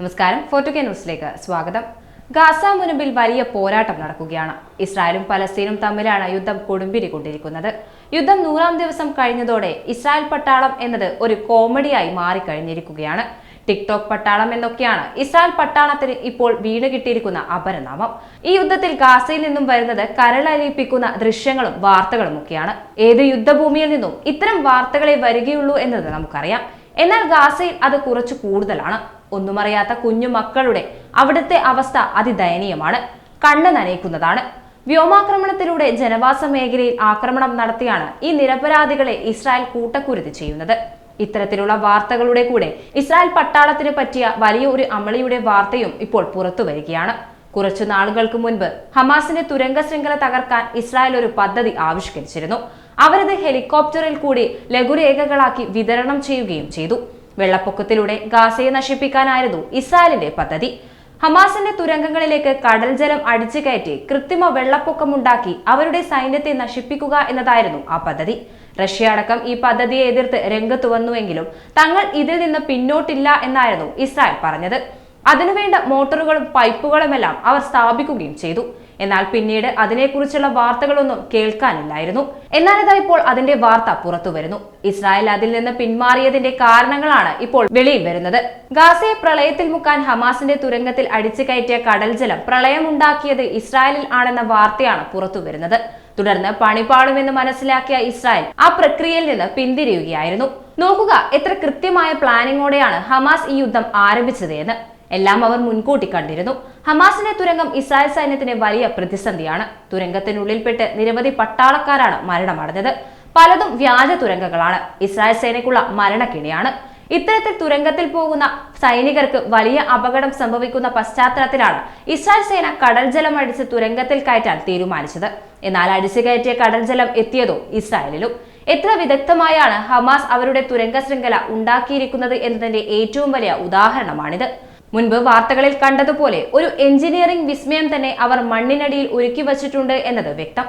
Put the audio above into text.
നമസ്കാരം. ഫോർട്ടു കെ ന്യൂസിലേക്ക് സ്വാഗതം. ഗാസ മുനമ്പിൽ വലിയ പോരാട്ടം നടക്കുകയാണ്. ഇസ്രായേലും പലസ്തീനും തമ്മിലാണ് യുദ്ധം കൊടുമ്പിരി കൊണ്ടിരിക്കുന്നത് യുദ്ധം നൂറാം ദിവസം കഴിഞ്ഞതോടെ ഇസ്രായേൽ പട്ടാളം എന്നത് ഒരു കോമഡിയായി മാറിക്കഴിഞ്ഞിരിക്കുകയാണ്. ടിക്ടോക്ക് പട്ടാളം എന്നൊക്കെയാണ് ഇസ്രായേൽ പട്ടാളത്തിന് ഇപ്പോൾ വീണ് കിട്ടിയിരിക്കുന്ന അപരനാമം. ഈ യുദ്ധത്തിൽ ഗാസയിൽ നിന്നും വരുന്നത് കരളലിയിപ്പിക്കുന്ന ദൃശ്യങ്ങളും വാർത്തകളും ഒക്കെയാണ് ഏത് യുദ്ധഭൂമിയിൽ നിന്നും ഇത്തരം വാർത്തകളെ വരികയുള്ളൂ എന്നത് നമുക്കറിയാം. എന്നാൽ ഗാസയിൽ അത് കുറച്ച് കൂടുതലാണ്. ഒന്നുമറിയാത്ത കുഞ്ഞു മക്കളുടെ അവിടുത്തെ അവസ്ഥ അതിദയനീയമാണ്. കണ്ണ് നനയിക്കുന്നതാണ്. വ്യോമാക്രമണത്തിലൂടെ ജനവാസ മേഖലയിൽ ആക്രമണം നടത്തിയാണ് ഈ നിരപരാധികളെ ഇസ്രായേൽ കൂട്ടക്കുരുതി ചെയ്യുന്നത്. ഇത്തരത്തിലുള്ള വാർത്തകളുടെ കൂടെ ഇസ്രായേൽ പട്ടാളത്തിന് പറ്റിയ വലിയ ഒരു അമളിയുടെ വാർത്തയും ഇപ്പോൾ പുറത്തു വരികയാണ്. കുറച്ചു നാളുകൾക്ക് മുൻപ് ഹമാസിന്റെ തുരങ്ക ശൃംഖല തകർക്കാൻ ഇസ്രായേൽ ഒരു പദ്ധതി ആവിഷ്കരിച്ചിരുന്നു. അവരത് ഹെലികോപ്റ്ററിൽ കൂടി ലഘുരേഖകളാക്കി വിതരണം ചെയ്യുകയും ചെയ്തു. വെള്ളപ്പൊക്കത്തിലൂടെ ഗാസയെ നശിപ്പിക്കാനായിരുന്നു ഇസ്രായേലിന്റെ പദ്ധതി. ഹമാസിന്റെ തുരങ്കങ്ങളിലേക്ക് കടൽ ജലം അടിച്ചു കയറ്റി കൃത്രിമ വെള്ളപ്പൊക്കമുണ്ടാക്കി അവരുടെ സൈന്യത്തെ നശിപ്പിക്കുക എന്നതായിരുന്നു ആ പദ്ധതി. റഷ്യ അടക്കം ഈ പദ്ധതിയെ എതിർത്ത് രംഗത്ത് വന്നുവെങ്കിലും തങ്ങൾ ഇതിൽ നിന്ന് പിന്നോട്ടില്ല എന്നായിരുന്നു ഇസ്രായേൽ പറഞ്ഞത്. അതിനുവേണ്ട മോട്ടോറുകളും പൈപ്പുകളുമെല്ലാം അവർ സ്ഥാപിക്കുകയും ചെയ്തു. എന്നാൽ പിന്നീട് അതിനെക്കുറിച്ചുള്ള വാർത്തകളൊന്നും കേൾക്കാനില്ലായിരുന്നു. എന്നാൽ ഇതാ ഇപ്പോൾ അതിന്റെ വാർത്ത പുറത്തു വരുന്നു ഇസ്രായേൽ അതിൽ നിന്ന് പിന്മാറിയതിന്റെ കാരണങ്ങളാണ് ഇപ്പോൾ വെളിയിൽ വരുന്നത്. ഗാസയെ പ്രളയത്തിൽ മുക്കാൻ ഹമാസിന്റെ തുരങ്കത്തിൽ അടിച്ചു കയറ്റിയ കടൽ ജലം പ്രളയമുണ്ടാക്കിയത് ഇസ്രായേലിൽ ആണെന്ന വാർത്തയാണ് പുറത്തു വരുന്നത് തുടർന്ന് പണിപാടുമെന്ന് മനസ്സിലാക്കിയ ഇസ്രായേൽ ആ പ്രക്രിയയിൽ നിന്ന് പിന്തിരിയുകയായിരുന്നു. നോക്കുക എത്ര കൃത്യമായ പ്ലാനിങ്ങോടെയാണ് ഹമാസ് ഈ യുദ്ധം ആരംഭിച്ചത് എന്ന്. എല്ലാം അവർ മുൻകൂട്ടി കണ്ടിരുന്നു. ഹമാസിന്റെ തുരങ്കം ഇസ്രായേൽ സൈന്യത്തിന് വലിയ പ്രതിസന്ധിയാണ്. തുരങ്കത്തിനുള്ളിൽപ്പെട്ട് നിരവധി പട്ടാളക്കാരാണ് മരണമടഞ്ഞത്. പലതും വ്യാജ തുരങ്കങ്ങളാണ്. ഇസ്രായേൽ സേനയ്ക്കുള്ള മരണക്കിണിയാണ്. ഇത്തരത്തിൽ തുരങ്കത്തിൽ പോകുന്ന സൈനികർക്ക് വലിയ അപകടം സംഭവിക്കുന്ന പശ്ചാത്തലത്തിലാണ് ഇസ്രായേൽ സേന കടൽ ജലം അടിച്ച് തുരങ്കത്തിൽ കയറ്റാൻ തീരുമാനിച്ചത്. എന്നാൽ അടിച്ചു കയറ്റിയ കടൽ ജലം എത്തിയതോ ഇസ്രായേലിലും. എത്ര വിദഗ്ധമായാണ് ഹമാസ് അവരുടെ തുരങ്ക ശൃംഖല ഉണ്ടാക്കിയിരിക്കുന്നത് എന്നതിന്റെ ഏറ്റവും വലിയ ഉദാഹരണമാണിത്. മുൻപ് വാർത്തകളിൽ കണ്ടതുപോലെ ഒരു എഞ്ചിനീയറിംഗ് വിസ്മയം തന്നെ അവർ മണ്ണിനടിയിൽ ഒരുക്കി വച്ചിട്ടുണ്ട് എന്നത് വ്യക്തം.